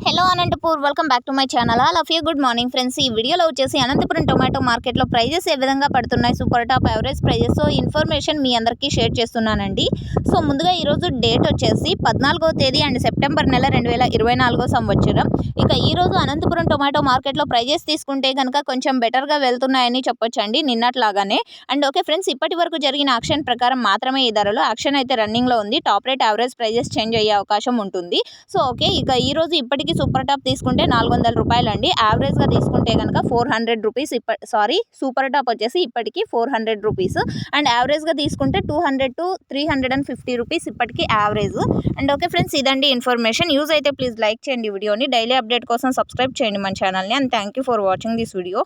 Hello. Hello Anantapur welcome back to my channel all of you good morning friends ఈ వీడియోలో వచ్చేసి Anantapuram tomato మార్కెట్లో prices ఏ విధంగా పడుతున్నాయి? Super top average prices so information మీ అందరికీ షేర్ చేస్తున్నానండి. సో ముందుగా ఈరోజు డేట్ వచ్చేసి పద్నాలుగో తేదీ అండ్ సెప్టెంబర్ నెల రెండు వేల ఇరవై నాలుగో సంవత్సరం. ఇక ఈరోజు అనంతపురం టొమాటో మార్కెట్లో ప్రైజెస్ తీసుకుంటే కనుక కొంచెం బెటర్గా వెళ్తున్నాయని చెప్పొచ్చండి నిన్నట్లాగానే. అండ్ ఓకే ఫ్రెండ్స్ ఇప్పటి వరకు జరిగిన యాక్షన్ ప్రకారం మాత్రమే ఈ ధరలు యాక్షన్ అయితే రన్నింగ్లో ఉంది. Top rate average prices change అయ్యే అవకాశం ఉంటుంది. సో ఓకే ఇక ఈ రోజు ఇప్పటికీ సూపర్ టాప్ తీసుకుంటే నాలుగు వందల రూపాయలు అండి యావరేజ్గా తీసుకుంటే కనుక ఫోర్ హండ్రెడ్ రూపీస్ ఇప్ప సారీ సూపర్ టాప్ వచ్చేసి ఇప్పటికీ ఫోర్ హండ్రెడ్ రూపీస్. అండ్ యావరేజ్గా తీసుకుంటే two hundred to three hundred and fifty rupees ఇప్పటికీ యావరేజ్ అండ్ ఓకే ఫ్రెండ్స్ ఇదండి ఇన్ఫర్మేషన్. యూజ్ అయితే ప్లీజ్ లైక్ చేయండి వీడియోని. డైలీ అప్డేట్ కోసం సబ్స్క్రైబ్ చేయండి మన ఛానల్ని. And thank you for watching this video.